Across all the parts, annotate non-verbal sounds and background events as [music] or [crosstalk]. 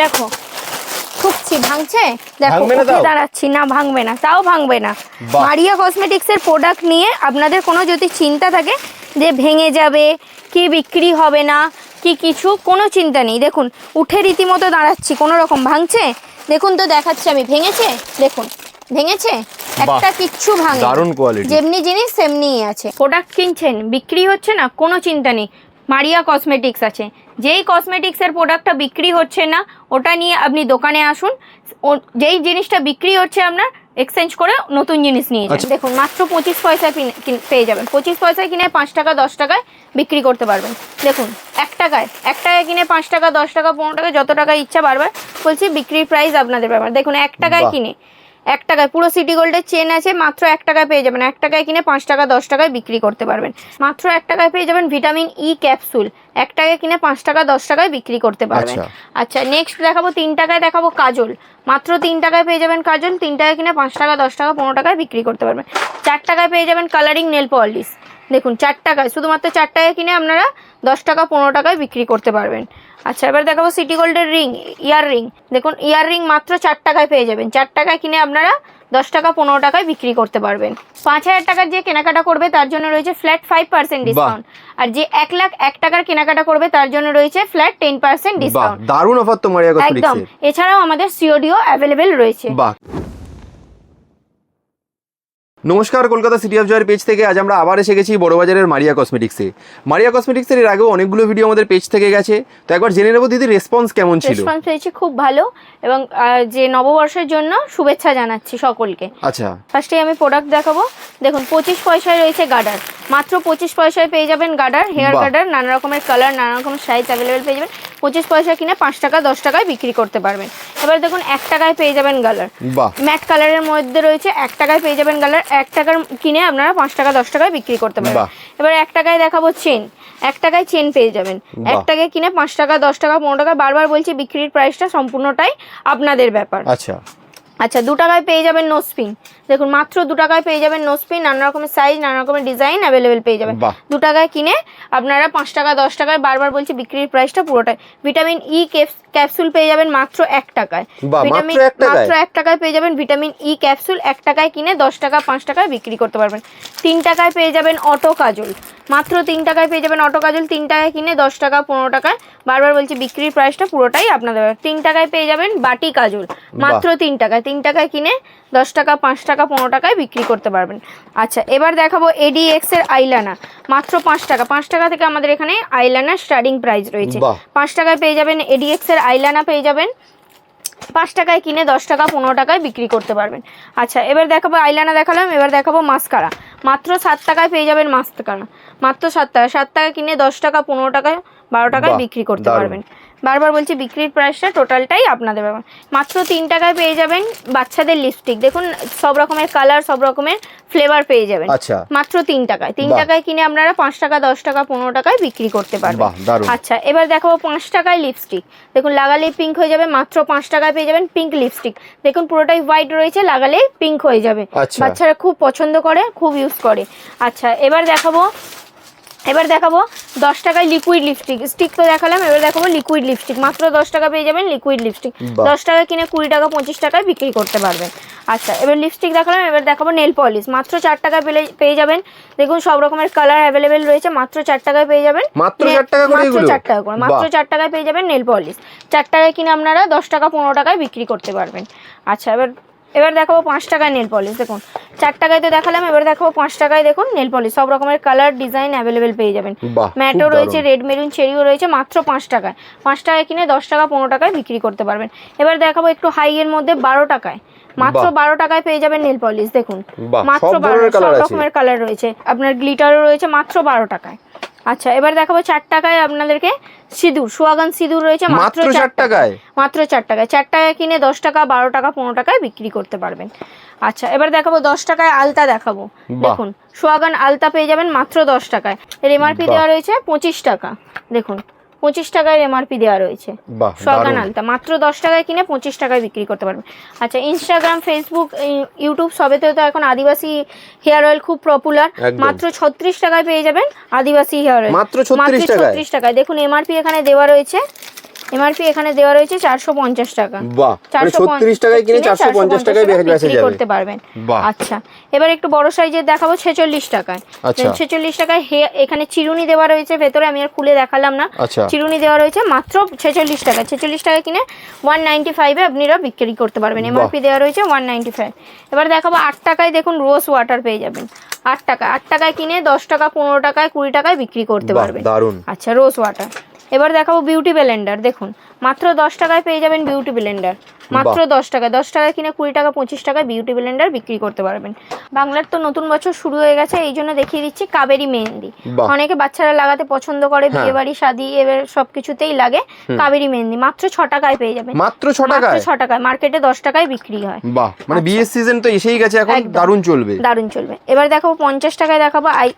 দেখো ঠুকছি ভাঙছে? দেখো উঠে দাঁড়াচ্ছি না ভাঙবে না তাও ভাঙবে না। মারিয়া কসমেটিক্স এর প্রোডাক্ট নিয়ে আপনাদের কোনো যদি চিন্তা থাকে যে ভেঙে যাবে কি বিক্রি হবে না কি কিছু কোনো চিন্তা নেই। দেখুন উঠে রীতিমতো দাঁড়াচ্ছি কোনো রকম ভাঙছে? দেখুন তো দেখাচ্ছি আমি। ভেঙেছে? দেখুন ভেঙেছে? একটা কিচ্ছু ভাঙে দারুণ quality। যেমনি জিনিস সেমনিই আছে। প্রোডাক্ট কিনছেন বিক্রি হচ্ছে না কোনো চিন্তা নেই। মারিয়া কসমেটিক্স আছে। যেই কসমেটিক্সের প্রোডাক্টটা বিক্রি হচ্ছে না ওটা নিয়ে আপনি দোকানে আসুন। যেই জিনিসটা বিক্রি হচ্ছে আপনার এক্সচেঞ্জ করে নতুন জিনিস নিয়ে যান। আচ্ছা। দেখুন মাত্র পঁচিশ পয়সায় পেয়ে যাবেন। পঁচিশ পয়সায় কিনে পাঁচ টাকা দশ টাকায় বিক্রি করতে পারবেন। দেখুন এক টাকায় এক টাকায় কিনে পাঁচ টাকা দশ টাকা পনেরো টাকা যত টাকা ইচ্ছা বারবার বলছি বিক্রির প্রাইস আপনাদের ব্যাপার। দেখুন এক টাকায় কিনে এক টাকায় পুরো সিটি গোল্ডের চেন আছে মাত্র এক টাকায় পেয়ে যাবেন। এক টাকায় কিনে পাঁচ টাকা দশ টাকায় বিক্রি করতে পারবেন। মাত্র এক টাকায় পেয়ে যাবেন ভিটামিন ই ক্যাপসুল এক টাকায় কিনে পাঁচ টাকা দশ টাকায় বিক্রি করতে পারবেন। আচ্ছা। আচ্ছা নেক্সট দেখাবো তিন টাকায় দেখাবো কাজল। মাত্র তিন টাকায় পেয়ে যাবেন কাজল তিন টাকায় কিনে পাঁচ টাকা দশ টাকা পনেরো টাকায় বিক্রি করতে পারবেন। চার টাকায় পেয়ে যাবেন কালারিং নেল পলিশ দেখুন চার টাকায় শুধুমাত্র চার টাকায় কিনে আপনারা দশ টাকা পনেরো টাকায় বিক্রি করতে পারবেন। আচ্ছা এবার দেখাবো সিটি গোল্ডের রিং ইয়ার রিং দেখুন ইয়ার রিং মাত্র চার টাকায় পেয়ে যাবেন। চার টাকায় কিনে আপনারা দশ টাকা পনেরো টাকায় বিক্রি করতে পারবেন। পাঁচ হাজার টাকার যে কেনাকাটা করবে তার জন্য রয়েছে ফ্ল্যাট ফাইভ পার্সেন্ট ডিসকাউন্ট আর যে এক লাখ এক টাকার কেনাকাটা করবে তার জন্য রয়েছে ফ্ল্যাট টেন পার্সেন্ট ডিসকাউন্ট দারুণ অফার তো একদম। এছাড়াও আমাদের সিওডিও অ্যাভেলেবেল রয়েছে। নমস্কার কলকাতা সিটি অফ জয়ের পেজ থেকে আজ আমরা আবার এসে গেছি বড়বাজারের মারিয়া কসমেটিক্সে মারিয়া কসমেটিক্সের এর আগেও অনেকগুলো ভিডিও আমাদের পেজ থেকে গেছে। তো একবার জেনে নেব দিদি রেসপন্স কেমন ছিল? রেসপন্স পেয়েছি খুব ভালো এবং যে নববর্ষের জন্য শুভেচ্ছা জানাচ্ছি সকলকে। আচ্ছা। ফার্স্টে আমি প্রোডাক্ট দেখাবো। দেখুন পঁচিশ পয়সায় রয়েছে গার্ডার মাত্র পঁচিশ পয়সায় পেয়ে যাবেন গার্ডার হেয়ার। গার্ডার নানা রকমের কালার নানা রকমের সাইজ অ্যাভেলেবেল পেয়ে যাবেন। পঁচিশ পয়সা কিনে পাঁচ টাকা দশ টাকায় বিক্রি করতে পারবেন। এবার দেখুন এক টাকায় পেয়ে যাবেন গালার ম্যাট কালারের মধ্যে রয়েছে এক টাকায় পেয়ে যাবেন গালার এক টাকার কিনে আপনারা পাঁচ টাকা দশ টাকায় বিক্রি করতে পারবেন। এবার এক টাকায় দেখাবো চেন এক টাকায় চেন পেয়ে যাবেন। এক টাকায় কিনে পাঁচ টাকা দশ টাকা পনেরো টাকা বারবার বলছি বিক্রির প্রাইসটা সম্পূর্ণটাই আপনাদের ব্যাপার। আচ্ছা। আচ্ছা দু টাকায় পেয়ে যাবেন নোসপিন দেখুন মাত্র দু টাকায় পেয়ে যাবেন নোসপিন নানা রকমের সাইজ নানা রকমের ডিজাইন অ্যাভেলেবেল পেয়ে যাবেন। দু টাকায় কিনে আপনারা পাঁচ টাকা দশ টাকায় বারবার বলছি বিক্রির প্রাইসটা পুরোটাই। ভিটামিন ই ক্যাপসুল পেয়ে যাবেন মাত্র এক টাকায়। ভিটামিন মাত্র এক টাকায়? পেয়ে যাবেন ভিটামিন ই ক্যাপসুল এক টাকায় কিনে দশ টাকা পাঁচ টাকায় বিক্রি করতে পারবেন। তিন টাকায় পেয়ে যাবেন অটো কাজল। মাত্র তিন টাকায় পেয়ে যাবেন অটো কাজল তিন টাকায় কিনে দশ টাকা পনেরো টাকায় বারবার বলছি বিক্রির প্রাইসটা পুরোটাই আপনাদের। তিন টাকায় পেয়ে যাবেন বাটি কাজল। মাত্র তিন টাকায়। তিন টাকায় কিনে দশ টাকা পাঁচ টাকা পনেরো টাকায় বিক্রি করতে পারবেন। আচ্ছা এবার দেখাবো এডিএক্স এর আইলানা মাত্র পাঁচ টাকা। পাঁচ টাকা থেকে আমাদের এখানে আইলানার স্টার্টিং প্রাইস রয়েছে। পাঁচ টাকায় পেয়ে যাবেন এডিএক্স এর আইলানা পেয়ে যাবেন। পাঁচ টাকায় কিনে দশ টাকা পনেরো টাকায় বিক্রি করতে পারবেন। আচ্ছা এবার দেখাবো আইলানা দেখালাম। এবার দেখাবো মাস্কারা মাত্র সাত টাকায় পেয়ে যাবেন মাস্কারা মাত্র সাত টাকা। সাত টাকা কিনে দশ টাকা পনেরো টাকায় বারো টাকায় বিক্রি করতে পারবেন। বারবার বলছি বিক্রির প্রাইসটা টোটালটাই আপনাদের ব্যাপার। মাত্র তিন টাকায় পেয়ে যাবেন বাচ্চাদের লিপস্টিক দেখুন সব রকমের কালার সব রকমের ফ্লেভার পেয়ে যাবেন। আচ্ছা। মাত্র তিন টাকায়। তিন টাকায় কিনে আপনারা পাঁচ টাকা দশ টাকা পনেরো টাকায় বিক্রি করতে পারবেন। আচ্ছা এবার দেখাবো পাঁচ টাকায় লিপস্টিক দেখুন লাগালে পিঙ্ক হয়ে যাবে মাত্র পাঁচ টাকায় পেয়ে যাবেন পিঙ্ক লিপস্টিক দেখুন পুরোটাই হোয়াইট রয়েছে লাগালে পিঙ্ক হয়ে যাবে। আচ্ছা। বাচ্চারা খুব পছন্দ করে খুব ইউজ করে। আচ্ছা এবার দেখাবো এবার দেখাবো দশ টাকায় লিকুইড লিপস্টিক স্টিক তো দেখালাম এবার দেখাবো লিকুইড লিপস্টিক মাত্র দশ টাকা পেয়ে যাবেন লিকুইড লিপস্টিক দশ টাকা কিনে কুড়ি টাকা পঁচিশ টাকায় বিক্রি করতে পারবেন। আচ্ছা এবার লিপস্টিক দেখালাম এবার দেখাবো নেল পলিশ মাত্র চার টাকায় পেলে পেয়ে যাবেন। দেখুন সব রকমের কালার অ্যাভেলেবেল রয়েছে মাত্র চার টাকায় পেয়ে যাবেন। মাত্র চার টাকা করে মাত্র চার টাকা করে মাত্র চার টাকায় পেয়ে যাবেন নেল পলিশ চার টাকায় কিনে আপনারা দশ টাকা পনেরো টাকায় বিক্রি করতে পারবেন। আচ্ছা এবার এবার দেখাবো পাঁচ টাকায় নেল পলিশ দেখুন। চার টাকায় তো দেখালাম এবার দেখাবো পাঁচ টাকায় দেখুন নেল পলিশ সব রকমের কালার ডিজাইন অ্যাভেলেবেল পেয়ে যাবেন। ম্যাটও রয়েছে রেড মেরুন চেরিও রয়েছে মাত্র পাঁচ টাকায়। পাঁচ টাকায় কিনে দশ টাকা পনেরো টাকায় বিক্রি করতে পারবেন। এবার দেখাবো একটু হাই এর মধ্যে বারো টাকায়। মাত্র বারো টাকায় পেয়ে যাবেন নেল পলিশ দেখুন। মাত্র বারো সব রকমের কালার রয়েছে। আপনার গ্লিটারও রয়েছে মাত্র বারো টাকায়। আচ্ছা এবার দেখাবো চার টাকায় আপনাদেরকে সিঁদুর। সুয়াগান সিঁদুর রয়েছে মাত্র চার টাকায়? মাত্র চার টাকায়। চার টাকায় কিনে দশ টাকা বারো টাকা পনেরো টাকায় বিক্রি করতে পারবেন। আচ্ছা এবার দেখাবো দশ টাকায় আলতা দেখাবো। দেখুন সোয়াগান আলতা পেয়ে যাবেন মাত্র দশ টাকায়। এর এমআরপি দেওয়া রয়েছে পঁচিশ টাকা। দেখুন পঁচিশ টাকায় এমআরপি দেওয়া রয়েছে। আলতা মাত্র দশ টাকায় কিনে পঁচিশ টাকায় বিক্রি করতে পারবেন আচ্ছা ইনস্টাগ্রাম ফেসবুক ইউটিউব সবেতেও তো এখন আদিবাসী হেয়ার অয়েল খুব পপুলার মাত্র ছত্রিশ টাকায় পেয়ে যাবেন আদিবাসী হেয়ার অয়েল। মাত্র ছত্রিশ টাকায়? দেখুন এমআরপি এখানে দেওয়া রয়েছে। এমআরপি এখানে দেওয়া রয়েছে চারশো পঞ্চাশ টাকা। বাহ মানে চারশো ছত্রিশ টাকায় কিনে চারশো পঞ্চাশ টাকায় বিক্রি করতে পারবেন। আচ্ছা এবার একটু বড় সাইজের দেখাবো ছেচল্লিশ টাকায়। আচ্ছা। ছেচল্লিশ টাকায় হে এখানে চিরুনি দেওয়া রয়েছে ভেতরে আমি আর খুলে দেখালাম না। আচ্ছা। চিরুনি দেওয়া রয়েছে মাত্র ছেচল্লিশ টাকা ছেচল্লিশ টাকা কিনে ওয়ান নাইনটি ফাইভে আপনারা বিক্রি করতে পারবেন। এমআরপি দেওয়া রয়েছে ওয়ান নাইনটি ফাইভ এবার দেখাবো আট টাকায় দেখুন রোজ ওয়াটার পেয়ে যাবেন। আট টাকা আট টাকায় কিনে দশ টাকা পনেরো টাকায় কুড়ি টাকায় বিক্রি করতে পারবেন। আচ্ছা রোজ ওয়াটার এবার দেখাবো বিউটি ব্লেন্ডার দেখুন। মাত্র দশ টাকায় পেয়ে যাবেন বিউটি ব্লেন্ডার মাত্র দশ টাকা দশ টাকা কিনে কুড়ি টাকা পঁচিশ টাকায় বিউটি ব্লেন্ডার বিক্রি করতে পারবেন। বাংলার তো নতুন বছর শুরু হয়ে গেছে এই জন্য দেখিয়ে দিচ্ছি কাবেরি মেহেন্দি। অনেকে বাচ্চারা লাগাতে পছন্দ করে হ্যাঁ। বিয়ে বাড়ি শাদি এবার সব কিছুতেই লাগে কাবেরি মেহেন্দি। মাত্র ছ টাকায় পেয়ে যাবেন। মাত্র ছ টাকায়? ছ টাকায়। মার্কেটে দশ টাকায় বিক্রি হয়। বাহ। মানে বিয়ের সিজন তো এসেই গেছে এখন। দারুণ চলবে। দারুণ চলবে। এবার দেখাবো পঞ্চাশ টাকায় দেখাবো আই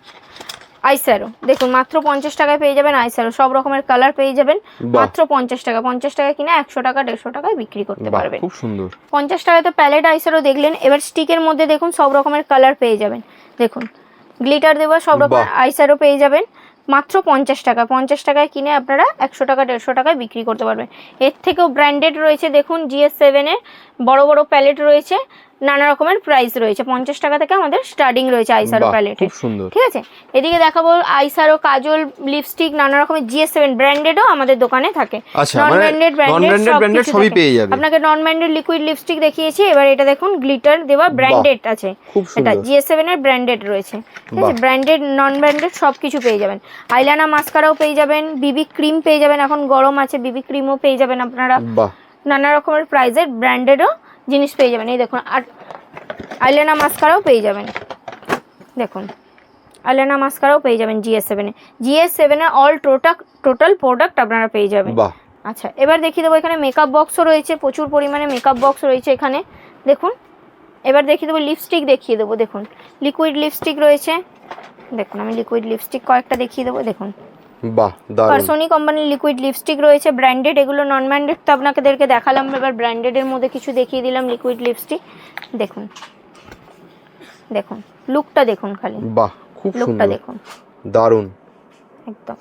আইস্যারো দেখুন মাত্র পঞ্চাশ টাকায় পেয়ে যাবেন আইস্যারো সব রকমের কালার পেয়ে যাবেন। মাত্র পঞ্চাশ টাকা। পঞ্চাশ টাকা কিনে একশো টাকা দেড়শো টাকায় বিক্রি করতে পারবেন। খুব সুন্দর। পঞ্চাশ টাকায় তো প্যালেট আইস্যারো দেখলেন। এবার স্টিকের মধ্যে দেখুন সব রকমের কালার পেয়ে যাবেন। দেখুন গ্লিটার দেওয়া সব রকমের বাহ। আইস্যারো পেয়ে যাবেন। মাত্র পঞ্চাশ টাকা। পঞ্চাশ টাকায় কিনে আপনারা একশো টাকা দেড়শো টাকায় বিক্রি করতে পারবেন। এর থেকেও ব্র্যান্ডেড রয়েছে। দেখুন জিএস সেভেনের বড় বড় প্যালেট রয়েছে। নানা রকমের প্রাইস রয়েছে। পঞ্চাশ টাকা থেকে আমাদের স্টার্টিং রয়েছে আইস্যারো বাহ প্যালেটে ঠিক আছে? এদিকে দেখাবো আইসারো কাজল লিপস্টিক নানা রকমের জিএস সেভেন ব্র্যান্ডেডও আমাদের দোকানে থাকে। নন ব্র্যান্ডেড ব্র্যান্ডেড branded সবই পেয়ে যাবে। আপনাকে নন ব্র্যান্ডেড লিকুইড লিপস্টিক দেখিয়েছি এবার এটা দেখুন গ্লিটার দেওয়া ব্র্যান্ডেড আছে। এটা। জিএস সেভেন এর ব্র্যান্ডেড রয়েছে। ঠিক আছে? ব্র্যান্ডেড নন ব্র্যান্ডেড সব কিছু পেয়ে যাবেন। আইলানা মাস্কারাও পেয়ে যাবেন বিবি ক্রিম পেয়ে যাবেন এখন গরম আছে বিবি ক্রিমও পেয়ে যাবেন আপনারা। নানা রকমের প্রাইজের ব্র্যান্ডেডও জিনিস পেয়ে যাবেন। এই দেখুন আর আইলানা মাস্কারাও পেয়ে যাবেন। দেখুন আইলানা মাস্কারাও পেয়ে যাবেন জিএস সেভেনে জিএস সেভেনে অল টোটাল টোটাল প্রোডাক্ট আপনারা পেয়ে যাবেন। আচ্ছা এবার দেখিয়ে দেবো এখানে মেকআপ বক্সও রয়েছে প্রচুর পরিমাণে মেকআপ বক্স রয়েছে এখানে। দেখুন এবার দেখিয়ে দেবো লিপস্টিক দেখিয়ে দেবো। দেখুন লিকুইড লিপস্টিক রয়েছে। দেখুন আমি লিকুইড লিপস্টিক কয়েকটা দেখিয়ে দেবো। দেখুন বাহ দারুণ। পার্সোনি কোম্পানির লিকুইড লিপস্টিক রয়েছে ব্র্যান্ডেড এগুলো নন ব্র্যান্ডেড তো আপনাদেরকে দেখালাম এবার ব্র্যান্ডেডের মধ্যে কিছু দেখিয়ে দিলাম লিকুইড লিপস্টিক দেখুন দেখুন লুকটা দেখুন খালি। বাহ খুব লুকটা দেখুন। দারুণ। একদম।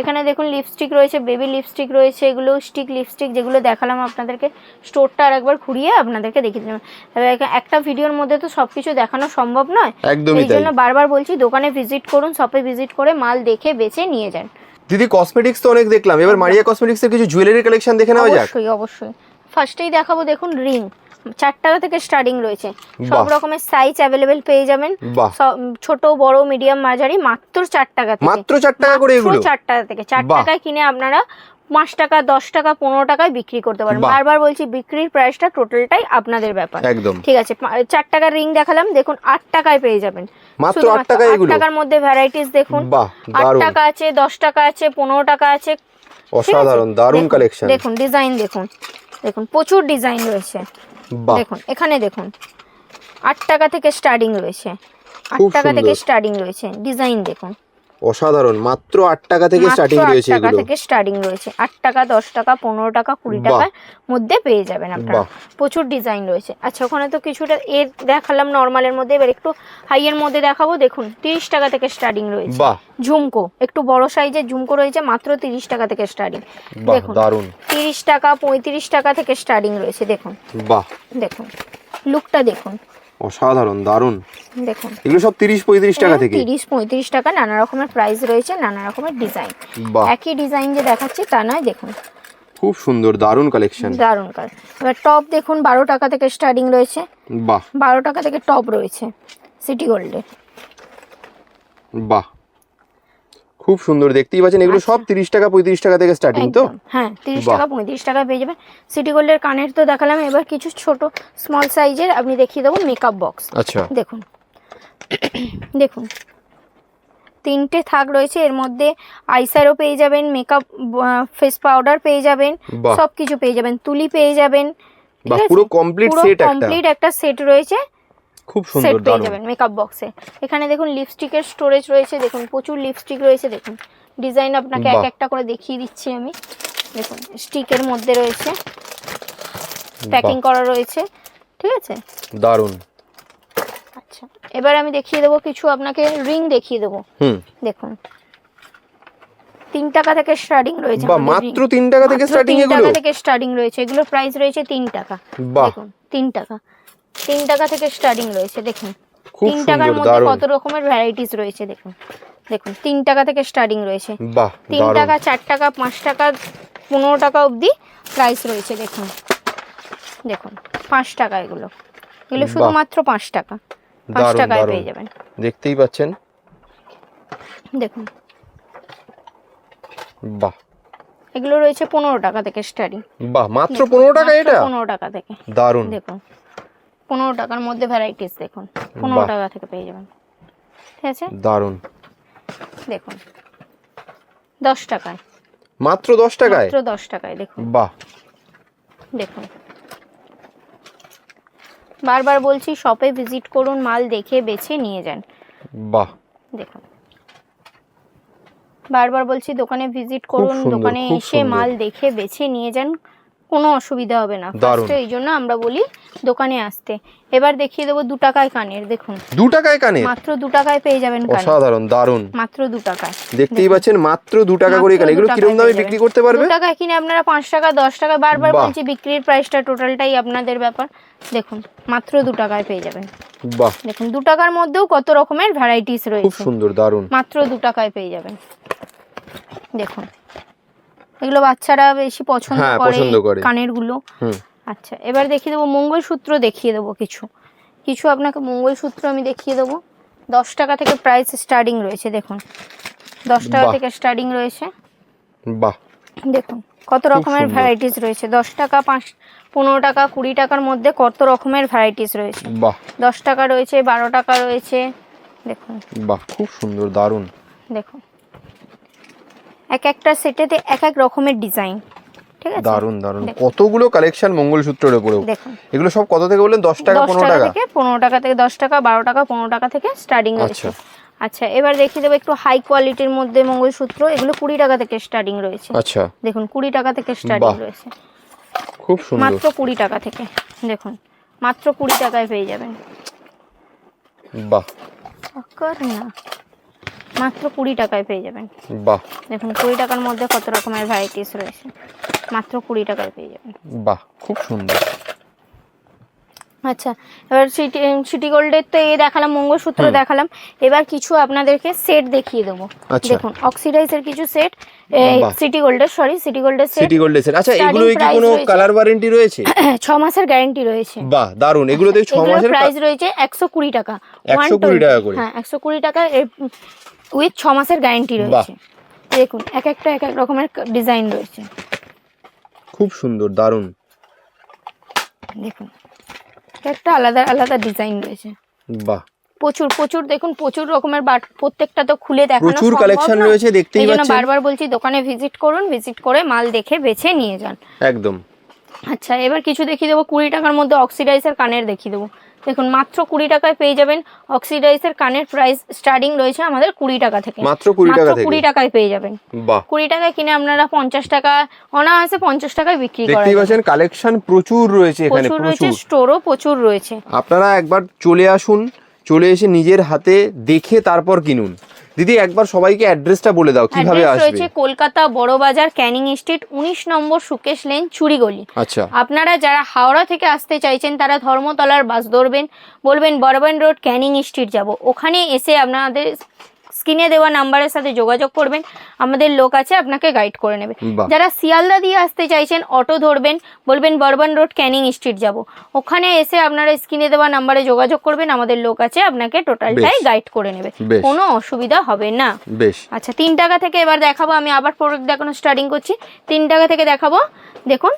এখানে দেখুন লিপস্টিক রয়েছে বেবি লিপস্টিক রয়েছে এগুলো স্টিক লিপস্টিক যেগুলো দেখালাম আপনাদেরকে। স্টোরটা আর একবার ঘুরিয়ে আপনাদেরকে দেখিয়ে দিলাম। একটা ভিডিওর মধ্যে তো সব কিছু দেখানো সম্ভব নয়। এই জন্য বারবার বলছি দোকানে ভিজিট করুন শপে ভিজিট করে মাল দেখে বেছে নিয়ে যান। দিদি কসমেটিক্স তো অনেক দেখলাম। এবার মারিয়া কসমেটিক্স এর কিছু জুয়েলারি কালেকশন দেখে নেওয়া যাক? অবশ্যই অবশ্যই। ফার্স্টেই দেখাবো দেখুন রিং চার টাকা থেকে স্টার্টিং রয়েছে। সব রকমের সাইজ অ্যাভেলেবেল পেয়ে যাবেন। ছোট বড় মিডিয়াম মাঝারি মাত্র চার টাকা মাত্র চার টাকা করে এগুলো? চার টাকা থেকে। চার টাকায় কিনে আপনারা পাঁচ টাকা দশ টাকা পনেরো টাকায় বিক্রি করতে পারেন। বাহ। বারবার বলছি বিক্রির প্রাইসটা টোটালটাই আপনাদের ব্যাপার। একদম। ঠিক আছে চার টাকার রিং দেখালাম দেখুন আট টাকায় পেয়ে যাবেন। মাত্র আট টাকার মধ্যে ভ্যারাইটিস দেখুন। আট টাকা আছে দশ টাকা আছে পনেরো টাকা আছে। অসাধারণ দারুণ দেখুন, কালেকশন দেখুন ডিজাইন দেখুন। দেখুন প্রচুর ডিজাইন রয়েছে। দেখুন এখানে দেখুন। আট টাকা থেকে স্টার্টিং রয়েছে। আট টাকা থেকে। স্টার্টিং রয়েছে। ডিজাইন দেখুন। অসাধারণ। মাত্র আট টাকা থেকে স্টার্টিং রয়েছে টাকা থেকে স্টার্টিং রয়েছে। আট টাকা দশ টাকা পনেরো টাকা কুড়ি টাকার মধ্যে পেয়ে যাবেন আপনারা। প্রচুর ডিজাইন রয়েছে। আচ্ছা ওখানে তো কিছুটা এর দেখালাম নর্মালের মধ্যে। এবার একটু হাইয়ের মধ্যে দেখাবো। দেখুন তিরিশ টাকা থেকে স্টার্টিং রয়েছে। ঝুমকো একটু বড় সাইজের ঝুমকো রয়েছে মাত্র তিরিশ টাকা থেকে স্টার্টিং দেখুন দারুণ। তিরিশ টাকা পঁয়ত্রিশ টাকা থেকে স্টার্টিং রয়েছে। দেখুন। বাহ। দেখুন লুকটা দেখুন। অসাধারণ দারুণ। দেখুন। এগুলো সব তিরিশ পঁয়ত্রিশ টাকা থেকে। তিরিশ পঁয়ত্রিশ টাকা নানা রকমের প্রাইস রয়েছে নানা রকমের ডিজাইন একই ডিজাইন যে দেখাচ্ছি তা নয় দেখুন। খুব সুন্দর দারুণ কালেকশন দারুণ কালেকশন এবার টপ দেখুন বারো টাকা থেকে স্টার্টিং রয়েছে। বাহ। বারো টাকা থেকে টপ রয়েছে সিটি গোল্ডে বাহ। খুব সুন্দর দেখতেই পাচ্ছেন এগুলো সব তিরিশ টাকা পঁয়ত্রিশ টাকা থেকে স্টার্টিং তো? হ্যাঁ তিরিশ। টাকা পঁয়ত্রিশ টাকা পেয়ে যাবেন। সিটি গোল্ডের কানের তো দেখালাম এবার কিছু ছোট স্মল সাইজের আপনি দেখিয়ে দেবো মেকআপ বক্স আচ্ছা। দেখুন [clears throat] দেখুন। তিনটে থাক রয়েছে এর মধ্যে আইসারও পেয়ে যাবেন মেকআপ ফেস পাউডার পেয়ে যাবেন। সব কিছু পেয়ে যাবেন তুলি পেয়ে যাবেন? পুরো কমপ্লিট সেট একটা। কমপ্লিট একটা সেট রয়েছে। খুব সেট সুন্দর পেয়ে যাবেন মেকআপ বক্সে এখানে দেখুন লিপস্টিকের স্টোরেজ রয়েছে দেখুন প্রচুর লিপস্টিক রয়েছে দেখুন। ডিজাইন আপনাকে এক একটা করে দেখিয়ে দিচ্ছি আমি। দেখুন স্টিকের মধ্যে রয়েছে। প্যাকিং করা রয়েছে ঠিক আছে? দারুণ। আচ্ছা এবার আমি দেখিয়ে দেবো কিছু আপনাকে রিং দেখিয়ে দেবো। দেখুন। তিন টাকা থেকে স্টার্টিং রয়েছে মাত্র তিন টাকা থেকে স্টার্টিং এগুলো? টাকা থেকে স্টার্টিং রয়েছে এগুলো প্রাইস রয়েছে তিন টাকা। দেখুন তিন টাকা। তিন টাকা থেকে স্টার্টিং রয়েছে দেখুন। তিন টাকার মধ্যে কত রকমের ভ্যারাইটিস রয়েছে দেখুন। দেখুন তিন টাকা থেকে স্টার্টিং রয়েছে। তিন টাকা চার টাকা পাঁচ টাকা পনেরো টাকা অবধি প্রাইস রয়েছে দেখুন। দেখুন পাঁচ টাকা এগুলো। এগুলো শুধুমাত্র পাঁচ টাকা। পাঁচ টাকায় পেয়ে যাবেন। দেখতেই পাচ্ছেন? দেখুন। বাহ। এগুলো রয়েছে পনেরো টাকা থেকে স্টার্টিং বাহ মাত্র পনেরো টাকা এটা? পনেরো টাকা থেকে। দারুণ। দেখুন। পনেরো টাকার মধ্যে ভ্যারাইটিস দেখুন। পনেরো বাহ। টাকা থেকে পেয়ে যাবেন। ঠিক আছে? দারুণ। দেখুন। দশ টাকায়। মাত্র দশ টাকায়? মাত্র দশ টাকায় দেখুন। বাহ। দেখুন। বারবার বলছি শপে ভিজিট করুন মাল দেখে বেছে নিয়ে যান। বাহ। দেখুন। বারবার বলছি দোকানে ভিজিট করুন সুন্দর, দোকানে খুব এসে সুন্দর। মাল দেখে বেছে নিয়ে যান। কোনো অসুবিধা হবে না। ফার্স্টে এই জন্য আমরা বলি দোকানে আসতে। এবার দেখিয়ে দেবো দু টাকায় কানের দেখুন। দু টাকায় কানে মাত্র দু টাকায় পেয়ে যাবেন কানের। অসাধারণ দারুণ। মাত্র দু টাকায়। দেখতেই পাচ্ছেন মাত্র দু টাকা করে কানে এগুলো টাকায় কিরম দামে বিক্রি করতে পারবে? দু টাকায় কিনে আপনারা পাঁচ টাকা দশ টাকা বারবার। বলছি বিক্রির প্রাইসটা টোটালটাই আপনাদের ব্যাপার। দেখুন মাত্র দু টাকায় পেয়ে যাবেন। বাহ। দেখুন দু টাকার মধ্যেও কত রকমের ভ্যারাইটিস রয়েছে। খুব সুন্দর দারুণ। মাত্র দু টাকায় পেয়ে যাবেন। দেখুন। এগুলো বাচ্চারা বেশি পছন্দ হ্যাঁ, করে কানেরগুলো আচ্ছা এবার দেখিয়ে দেবো মঙ্গলসূত্র দেখিয়ে দেবো কিছু। কিছু আপনাকে মঙ্গলসূত্র আমি দেখিয়ে দেবো। দশ টাকা থেকে প্রাইস স্টার্টিং রয়েছে দেখুন। দশ টাকা থেকে স্টার্টিং রয়েছে। বাহ। দেখুন কত রকমের ভ্যারাইটিস রয়েছে। দশ টাকা পাঁচ পনেরো টাকা কুড়ি টাকার মধ্যে কত রকমের ভ্যারাইটিস রয়েছে। বাহ। দশ টাকা রয়েছে বারো টাকা রয়েছে। দেখুন। বাহ খুব সুন্দর দারুণ। দেখুন। এক একটা সেটেতে এক এক রকমের ডিজাইন ঠিক আছে? দারুণ দেখুন। কতগুলো কালেকশন মঙ্গলসূত্রের উপরেও। এগুলো সব কত থেকে বললেন? দশ টাকা দশ পনেরো টাকা টাকা? থেকে পনেরো টাকা থেকে দশ টাকা বারো টাকা পনেরো টাকা থেকে স্টার্টিং রয়েছে। আচ্ছা। আচ্ছা এবার দেখিয়ে দেবো একটু হাই কোয়ালিটির মধ্যে মঙ্গলসূত্র। এগুলো কুড়ি টাকা থেকে স্টার্টিং রয়েছে। আচ্ছা। দেখুন কুড়ি টাকা থেকে স্টার্টিং রয়েছে। খুব সুন্দর। মাত্র কুড়ি টাকা থেকে দেখুন। মাত্র কুড়ি টাকায় পেয়ে যাবেন। বাহ। না মাত্র কুড়ি টাকায় পেয়ে যাবেন। বাহ। দেখুন কুড়ি টাকার মধ্যে কত রকমের ভ্যারাইটিস রয়েছে। মাত্র কুড়ি টাকায় পেয়ে যাবেন। বাহ খুব সুন্দর। আচ্ছা এবার সিটি সিটি গোল্ডের তো এ দেখালাম মঙ্গলসূত্র দেখালাম। এবার কিছু আপনাদেরকে সেট দেখিয়ে দেবো। আচ্ছা। দেখুন অক্সিডাইজের কিছু সেট। সিটি গোল্ডের সরি সিটি গোল্ডের সেট সিটি গোল্ড আচ্ছা এগুলো কি কোনো। কালার ওয়ারেন্টি রয়েছে? [clears throat] ছ মাসের গ্যারেন্টি রয়েছে। বাহ দারুণ। এগুলোতে ছ এগুলোর মাসের প্রাইস রয়েছে একশো কুড়ি টাকা। 120 টাকা করে। হ্যাঁ একশো কুড়ি টাকা। উইথ ছ মাসের গ্যারেন্টি রয়েছে। দেখুন এক একটা এক এক রকমের ডিজাইন রয়েছে। খুব সুন্দর দারুণ। দেখুন একটা আলাদা আলাদা ডিজাইন রয়েছে। বাহ। প্রচুর প্রচুর দেখুন প্রচুর রকমের প্রত্যেকটা তো খুলে দেখানো প্রচুর কালেকশন রয়েছে দেখতেই এই জন্য পাচ্ছেন। বারবার বলছি দোকানে ভিজিট করুন ভিজিট করে মাল দেখে বেছে নিয়ে যান। একদম। আচ্ছা এবার কিছু দেখিয়ে দেবো কুড়ি টাকার মধ্যে অক্সিডাইজার কানের দেখিয়ে দেবো। দেখুন মাত্র কুড়ি টাকায় পেয়ে যাবেন অক্সিডাইজার কানের প্রাইস স্টার্টিং রয়েছে আমাদের কুড়ি টাকা থেকে। মাত্র কুড়ি টাকা কুড়ি টাকায় পেয়ে যাবেন। কুড়ি টাকায় কিনে আপনারা পঞ্চাশ টাকা অনায়াসে পঞ্চাশ টাকায় বিক্রি করেন দেখতেই পাচ্ছেন কালেকশন প্রচুর রয়েছে এখানে প্রচুর রয়েছে স্টোরও প্রচুর রয়েছে। আপনারা একবার চলে আসুন চলে এসে নিজের হাতে দেখে তারপর কিনুন। দিদি একবার সবাইকে অ্যাড্রেসটা বলে দাও কীভাবে আসবে? রয়েছে কলকাতা বড়বাজার ক্যানিং স্ট্রিট উনিশ নম্বর সুকেশ লেন চুরিগলি আচ্ছা। আপনারা যারা হাওড়া থেকে আসতে চাইছেন তারা ধর্মতলার বাস ধরবেন বলবেন বরবেন রোড ক্যানিং স্ট্রিট যাব। ওখানে এসে আপনাদের স্ক্রিনে দেওয়া নাম্বারের সাথে যোগাযোগ করবেন আমাদের লোক আছে আপনাকে গাইড করে নেবে। যারা শিয়ালদা দিয়ে আসতে চাইছেন অটো ধরবেন বলবেন বর্বান রোড ক্যানিং স্ট্রিট যাব। ওখানে এসে আপনারা স্ক্রিনে দেওয়া নাম্বারে যোগাযোগ করবেন আমাদের লোক আছে আপনাকে টোটালটাই গাইড করে নেবে। কোনো অসুবিধা হবে না। বেশ। আচ্ছা তিন টাকা থেকে এবার দেখাবো আমি আবার প্রোডাক্ট দেখানো স্টার্টিং করছি। তিন টাকা থেকে দেখাবো দেখুন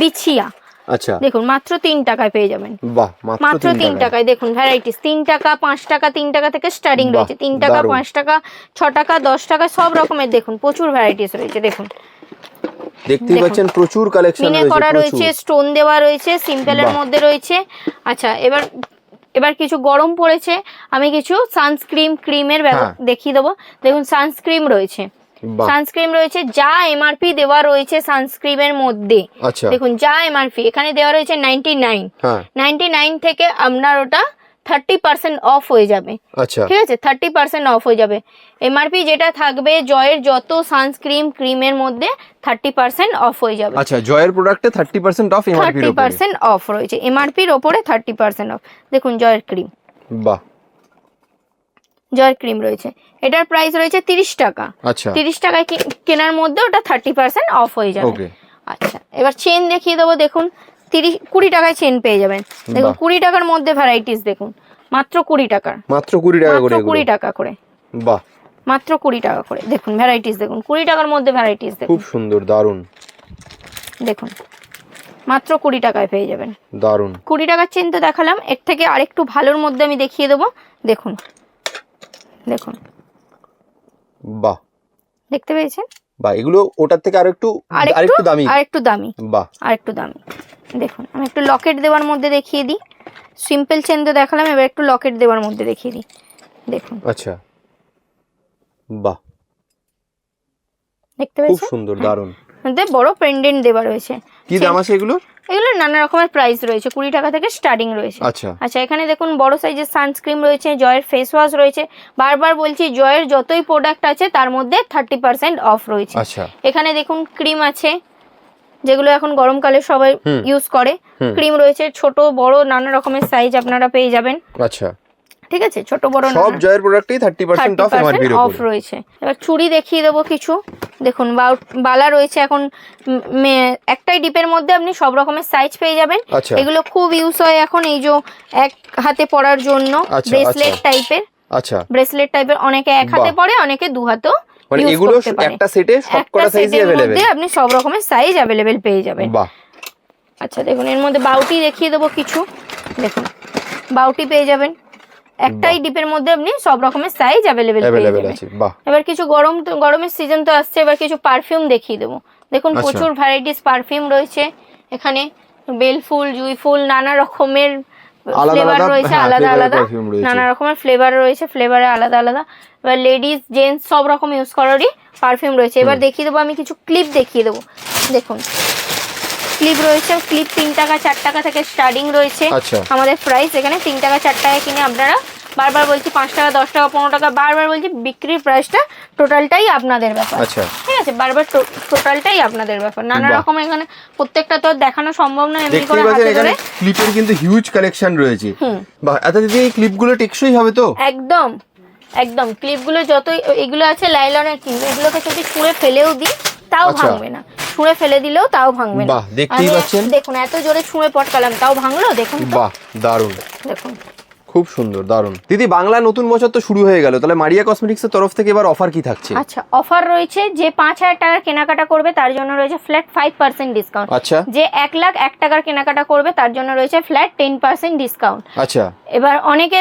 বিছিয়া। আচ্ছা। দেখুন মাত্র তিন টাকায় পেয়ে যাবেন। বাহ মাত্র তিন টাকায়। দেখুন ভ্যারাইটিস তিন টাকা পাঁচ টাকা তিন টাকা থেকে স্টার্টিং রয়েছে। তিন টাকা পাঁচ টাকা ছ টাকা দশ টাকা সব রকমের দেখুন প্রচুর ভ্যারাইটিস রয়েছে দেখুন। দেখতেই পাচ্ছেন প্রচুর কালেকশন মিনে করা রয়েছে স্টোন দেওয়া রয়েছে সিম্পলের মধ্যে রয়েছে। আচ্ছা এবার এবার কিছু গরম পড়েছে আমি কিছু সানস্ক্রিম ক্রিমের হ্যাঁ। দেখিয়ে দেবো। দেখুন সানস্ক্রিম রয়েছে। সানস্ক্রিম রয়েছে যা এমআরপি দেওয়া রয়েছে সানস্ক্রিমের মধ্যে। আচ্ছা। দেখুন যা এমআরপি এখানে দেওয়া রয়েছে নাইনটি নাইন নাইনটি নাইন থেকে আপনার ওটা থার্টি পার্সেন্ট অফ হয়ে যাবে। আচ্ছা। ঠিক আছে থার্টি পার্সেন্ট অফ হয়ে যাবে। এমআরপি যেটা থাকবে জয়ের যত সানস্ক্রিন ক্রিমের মধ্যে থার্টি পার্সেন্ট অফ হয়ে যাবে। আচ্ছা জয়ের প্রোডাক্টে thirty percent off thirty percent off রয়েছে এমআরপির ওপরে থার্টি পার্সেন্ট অফ দেখুন জয়ের ক্রিম। বাহ। জয়ের ক্রিম রয়েছে। এটার প্রাইস রয়েছে তিরিশ টাকা। আচ্ছা। তিরিশ টাকায় কেনার মধ্যে ওটা থার্টি পার্সেন্ট অফ হয়ে যাবে। আচ্ছা এবার চেন দেখিয়ে দেবো দেখুন তিরিশ কুড়ি টাকায় চেন পেয়ে যাবেন। দেখুন কুড়ি টাকার মধ্যে ভ্যারাইটিস দেখুন। মাত্র কুড়ি টাকার। মাত্র কুড়ি টাকা করে কুড়ি টাকা করে। বাহ। মাত্র কুড়ি টাকা করে। দেখুন ভ্যারাইটিস দেখুন। কুড়ি টাকার মধ্যে ভ্যারাইটিস দেখুন। খুব সুন্দর দারুণ। দেখুন মাত্র কুড়ি টাকায় পেয়ে যাবেন। দারুণ। কুড়ি টাকার চেন তো দেখালাম। এর থেকে আরেকটু ভালোর মধ্যে আমি দেখিয়ে দেবো। দেখুন দেখুন। বাহ। দেখতে পেয়েছেন? বাহ এগুলো ওটার থেকে আরেকটু আরেকটু দামি। আরেকটু দামি। বাহ। আরেকটু দামি। দেখুন আমি একটু লকেট দেওয়ার মধ্যে দেখিয়ে দিই। সিম্পল চেন তো দেখালাম এবার একটু লকেট দেওয়ার মধ্যে দেখিয়ে দিই। দেখুন। আচ্ছা। বাহ। দেখতে খুব সুন্দর দারুণ। মধ্যে বড় পেন্ডেন্ট দেওয়া রয়েছে। কি দাম আছে এগুলো এগুলো নানা রকমের প্রাইস রয়েছে কুড়ি টাকা থেকে স্টার্টিং রয়েছে। আচ্ছা। আচ্ছা এখানে দেখুন বড় সাইজের সানস্ক্রিন রয়েছে জয়ের ফেস ওয়াশ রয়েছে। বারবার বলছি জয়ের যতই প্রোডাক্ট আছে তার মধ্যে থার্টি পার্সেন্ট অফ রয়েছে। আচ্ছা। এখানে দেখুন ক্রিম আছে যেগুলো এখন গরমকালে সবাই ইউজ করে। ক্রিম রয়েছে ছোট বড় নানা রকমের সাইজ আপনারা পেয়ে যাবেন। আচ্ছা। ঠিক আছে? ছোট বড় সব জয়ের প্রোডাক্টেই থার্টি পার্সেন্ট অফ অফ রয়েছে। এবার চুড়ি দেখিয়ে দেবো কিছু। দেখুন বালা রয়েছে এখন একটাই ডিপের মধ্যে আপনি সব রকমের সাইজ পেয়ে যাবেন। আচ্ছা। এগুলো খুব ইউজ হয় এখন এই যে এক হাতে পরার জন্য আচ্ছা, ব্রেসলেট আচ্ছা। টাইপের আচ্ছা। ব্রেসলেট টাইপের অনেকে এক হাতে। পরে অনেকে দু হাতেও মানে এগুলো একটা সেটে সব একটা কটা সাইজই সেটের মধ্যে আপনি সব রকমের সাইজ অ্যাভেলেবেল পেয়ে যাবেন। বাহ। আচ্ছা দেখুন এর মধ্যে বাউটি দেখিয়ে দেবো কিছু। দেখুন বাউটি পেয়ে যাবেন। একটাই ডিপের মধ্যে আপনি সব রকমের সাইজ অ্যাভেলেবেল পেয়ে অ্যাভেলেবেল যাবেন। আছে বাহ। এবার কিছু গরম গরমের সিজন তো আসছে এবার কিছু পারফিউম দেখিয়ে দেবো। দেখুন আচ্ছা। প্রচুর ভ্যারাইটিস পারফিউম রয়েছে। এখানে বেল ফুল জুই ফুল নানা রকমের ফ্লেভার রয়েছে হ্যাঁ, আলাদা আলাদা। নানা রকমের ফ্লেভার রয়েছে ফ্লেভারে আলাদা আলাদা। এবার লেডিস জেন্টস সব রকম ইউজ করারই পারফিউম রয়েছে। এবার দেখিয়ে দেবো আমি কিছু ক্লিপ দেখিয়ে দেবো। দেখুন। ক্লিপ রয়েছে। ক্লিপ তিন টাকা চার টাকা থেকে স্টার্টিং রয়েছে। আচ্ছা। আমাদের প্রাইস এখানে তিন টাকা চার টাকা কিনে আপনারা বারবার বলছি পাঁচ টাকা দশ টাকা পনেরো টাকা বারবার বলছি বিক্রির প্রাইসটা টোটালটাই আপনাদের ব্যাপার। আচ্ছা। ঠিক আছে? বারবার টোটালটাই আপনাদের ব্যাপার। নানা। রকম এখানে প্রত্যেকটা তো দেখানো সম্ভব নয় এমনি করে হাতে ধরে। ক্লিপের কিন্তু হিউজ কালেকশন রয়েছে। বাহ এত দিদি এই ক্লিপগুলো টেকসই হবে তো? একদম একদম। ক্লিপগুলো যতই এগুলো আছে লাইলনের ক্লিপ এগুলোকে যদি ছুঁড়ে ফেলেও দিই তাও আচ্ছা। ভাঙবে না। ছুঁড়ে ফেলে দিলেও তাও ভাঙবে না। বাহ, দেখতেই পাচ্ছেন। দেখুন এত জোরে ছুঁড়ে পটকালাম তাও ভাঙলো? দেখুন। বাহ দারুণ। দেখুন। খুব সুন্দর দারুণ। দিদি বাংলা নতুন বছর তো শুরু হয়ে গেল তাহলে মারিয়া কসমেটিক্স এর তরফ থেকে এবার অফার কি থাকছে? আচ্ছা অফার রয়েছে যে পাঁচ হাজার টাকার কেনাকাটা করবে তার জন্য রয়েছে ফ্ল্যাট ফাইভ পার্সেন্ট ডিসকাউন্ট আচ্ছা। যে এক লাখ এক টাকার কেনাকাটা করবে তার জন্য রয়েছে ফ্ল্যাট টেন পার্সেন্ট ডিসকাউন্ট আচ্ছা। এবার অনেকে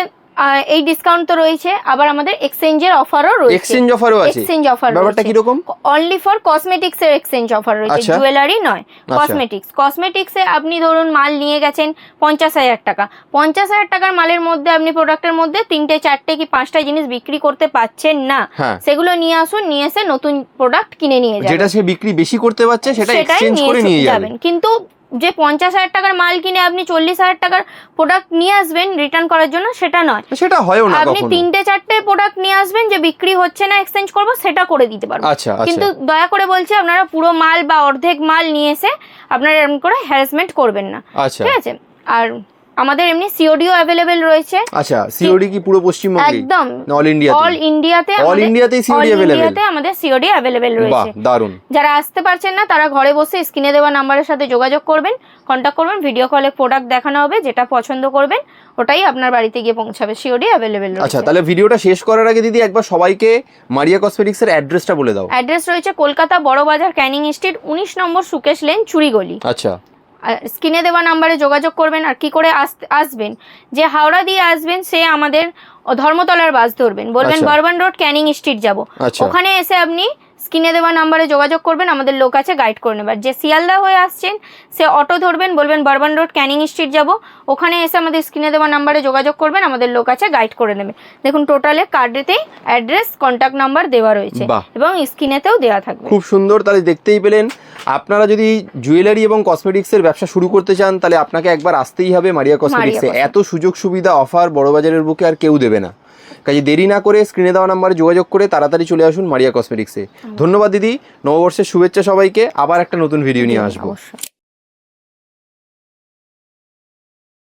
এই ডিসকাউন্ট তো রয়েছে আবার আমাদের এক্সচেঞ্জের অফারও রয়েছে। এক্সচেঞ্জ অফারও আছে? এক্সচেঞ্জ অফার ব্যাপারটা কীরকম? অনলি ফর কসমেটিক্স এর এক্সচেঞ্জ অফার রয়েছে আচ্ছা। জুয়েলারি নয় কসমেটিক্স কসমেটিক্সে আপনি ধরুন মাল নিয়ে গেছেন পঞ্চাশ হাজার টাকা। পঞ্চাশ হাজার টাকার মালের মধ্যে আপনি প্রোডাক্টের মধ্যে তিনটে চারটে কি পাঁচটা জিনিস বিক্রি করতে পাচ্ছেন না হ্যাঁ। সেগুলো নিয়ে আসুন নিয়ে এসে নতুন প্রোডাক্ট কিনে নিয়ে যাবেন। যেটা সে বিক্রি বেশি করতে পারছে সেটা এক্সচেঞ্জ করে নিয়ে যাবে যাবেন। কিন্তু যে পঞ্চাশ হাজার টাকার মাল কিনে আপনি চল্লিশ হাজার টাকার প্রোডাক্ট নিয়ে আসবেন রিটার্ন করার জন্য সেটা নয়। সেটা হয় না আপনি তিনটে চারটে প্রোডাক্ট নিয়ে আসবেন যে বিক্রি হচ্ছে না এক্সচেঞ্জ করব সেটা করে দিতে পারব। আচ্ছা আচ্ছা। কিন্তু দয়া করে বলছি আপনারা পুরো মাল বা অর্ধেক মাল নিয়ে এসে আপনারা এরকম করে হ্যারাসমেন্ট করবেন না। আচ্ছা। ঠিক আছে? আর আমাদের এমনি সিওডিও অ্যাভেলেবেল রয়েছে। আচ্ছা সিওডি কি পুরো পশ্চিমবঙ্গে একদম। অল ইন্ডিয়া অল ইন্ডিয়াতে All Indiaতেই COD available? ইন্ডিয়াতে আমাদের সিওডি অ্যাভেলেবেল বাহ রয়েছে। দারুণ। যারা আসতে পারছেন না তারা ঘরে বসে স্ক্রিনে দেওয়া নাম্বারের সাথে যোগাযোগ করবেন কন্ট্যাক্ট করবেন ভিডিও কলে প্রোডাক্ট দেখানো হবে যেটা পছন্দ করবেন ওটাই আপনার বাড়িতে গিয়ে পৌঁছাবে। সিওডি অ্যাভেলেবেল আচ্ছা রয়েছে। তাহলে ভিডিওটা শেষ করার আগে দিদি একবার সবাইকে মারিয়া কসমেটিক্স এর অ্যাড্রেসটা বলে দাও। অ্যাড্রেস রয়েছে কলকাতা বড়বাজার ক্যানিং স্ট্রিট উনিশ নম্বর সুকেশ লেন চুরিগলি আচ্ছা। স্ক্রিনে দেওয়া নাম্বারে যোগাযোগ করবেন আর কি করে আস- আসবেন। যে হাওড়া দিয়ে আসবেন সে আমাদের ধর্মতলার বাস ধরবেন। বলবেন Brabourne Brabourne Road Canning Street যাব। আচ্ছা। ওখানে এসে আপনি স্ক্রিনে দেওয়া নাম্বারে যোগাযোগ করবেন আমাদের লোক আছে গাইড করে নেবার যে শিয়ালদা হয়ে আসছেন সে অটো ধরবেন বলবেন বারবান রোড ক্যানিং স্ট্রিট যাব। ওখানে এসে আমাদের স্ক্রিনে দেওয়া নাম্বারে যোগাযোগ করবেন আমাদের লোক আছে গাইড করে নেবে দেখুন টোটালে কার্ডেতেই অ্যাড্রেস কন্ট্যাক্ট নাম্বার দেওয়া রয়েছে এবং স্ক্রিনেতেও দেওয়া থাকবে। খুব সুন্দর তাহলে দেখতেই পেলেন। আপনারা যদি জুয়েলারি এবং কসমেটিক্সের ব্যবসা শুরু করতে চান তাহলে আপনাকে একবার আসতেই হবে মারিয়া কসমেটিক্সে এত সুযোগ সুবিধা অফার বড়বাজারের বুকে আর কেউ দেবে না। কাজে দেরি না করে স্ক্রিনে দেওয়া নাম্বারে যোগাযোগ করে তাড়াতাড়ি চলে আসুন মারিয়া কসমেটিক্সে ধন্যবাদ দিদি নববর্ষের শুভেচ্ছা সবাইকে। আবার একটা নতুন ভিডিও নিয়ে আসব।